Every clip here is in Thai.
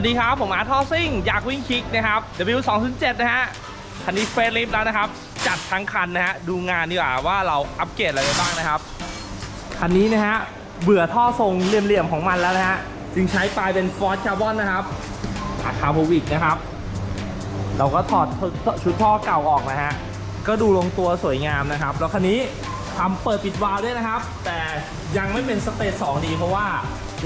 วัสดีครับ ผมอาร์ทอซิ่งอยากวิ่งคิกนะครับ W207 นะฮะ คันนี้เฟรลิฟแล้วนะครับ จัดทั้งคันนะฮะ ดูงานดีกว่าว่าเราอัปเกรดอะไรไปบ้างนะครับ คันนี้นะฮะ เบื่อท่อทรงเหลี่ยมๆของมันแล้วนะฮะ จึงใช้ปลายเป็นฟอร์ c คาร์บอนนะครับอาคาโบวิกนะครับ เราก็ถอดชุดท่อเก่าออกนะฮะ ก็ดูลงตัวสวยงามนะครับ แล้วคันนี้ทำเปิดปิดวาล์วด้วยนะครับ แต่ยังไม่เป็นสเตจ2ดีเพราะว่า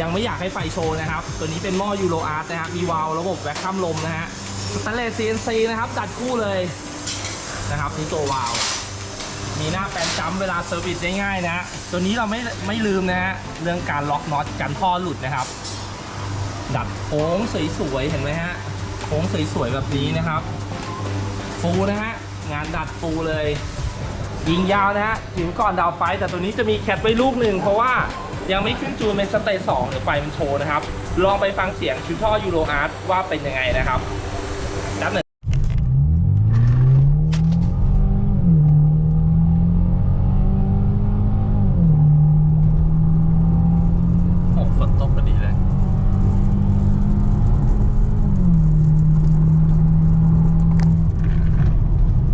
ยังไม่อยากให้ไฟโชว์นะครับ ตัวนี้เป็นหม้อยูโรอาร์ตนะครับมีวาล์วระบบแวคคัมลมนะฮะสแตนเลส CNC นะครับจัดคู่เลยนะครับนี่ตัววาล์วมีหน้าแปนจัมป์เวลาเซอร์วิสได้ง่ายนะฮะตัวนี้เราไม่ไม่ลืมนะฮะเรื่องการล็อกน็อตกันท่อหลุดนะครับ ดัดโค้งสวยๆเห็นไหมฮะโค้งสวยๆแบบนี้นะครับ ฟูนะฮะงานดัดฟูเลยยิงยาวนะฮะถึงก่อนดาวไฟแต่ตัวนี้จะมีแคปไว้ลูกหนึ่งเพราะว่า ยังไม่ขึ้นจูนเป็นสเตจสองเดี๋ยวไฟมันโชว์นะครับ ลองไปฟังเสียงชุดท่อยูโรอาร์ตว่าเป็นยังไงนะครับดับหนึ่งโอ้ฝนตกพอดีเลย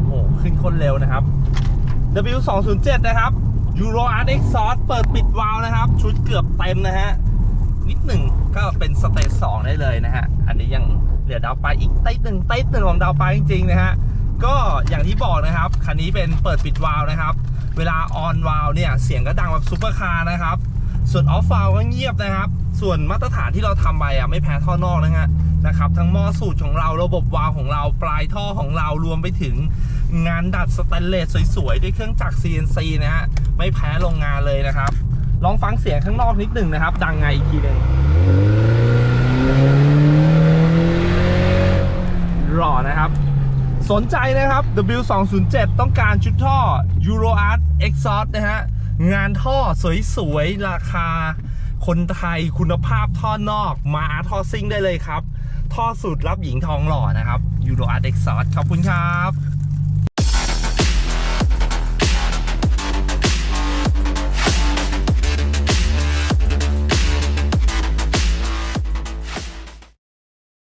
โอ้ขึ้นคนเร็วนะครับ W207 นะครับ Euro Art Exhaust เปิดปิดวาล์วนะครับ ชุดเกือบเต็มนะฮะ นิดหนึ่งก็เป็นสเตจสองได้เลยนะฮะ อันนี้ยังเหลือดาวไปอีกไต้หนึ่งไต้หนึ่งของดาวไปจริงๆนะฮะ ก็อย่างที่บอกนะครับ คันนี้เป็นเปิดปิดวาล์วนะครับ เวลาออนวาล์วเนี่ยเสียงก็ดังแบบซุปเปอร์คาร์นะครับ ส่วนออฟวาล์วก็เงียบนะครับ ส่วนมาตรฐานที่เราทำไปอะไม่แพ้ท่อนอกนะฮะ นะครับ ทั้งหม้อสูตรของเราระบบวาล์วของเราปลายท่อของเรารวมไปถึงงานดัดสแตนเลสสวยๆ ด้วยเครื่องจักร CNC นะฮะไม่แพ้โรงงานเลยนะครับ ลองฟังเสียงข้างนอกนิดหนึ่งนะครับ ดังไงอีกทีนึงรอนะครับ สนใจนะครับ W207 ต้องการชุดท่อ Euro Art Exhaust นะฮะงานท่อสวยๆ ราคาคนไทยคุณภาพท่อนอก มาท่อซิ่งได้เลยครับ พ่อสูตรรับหญิงทองหล่อนะครับยูโรอาร์เด็กซอสขอบคุณครับ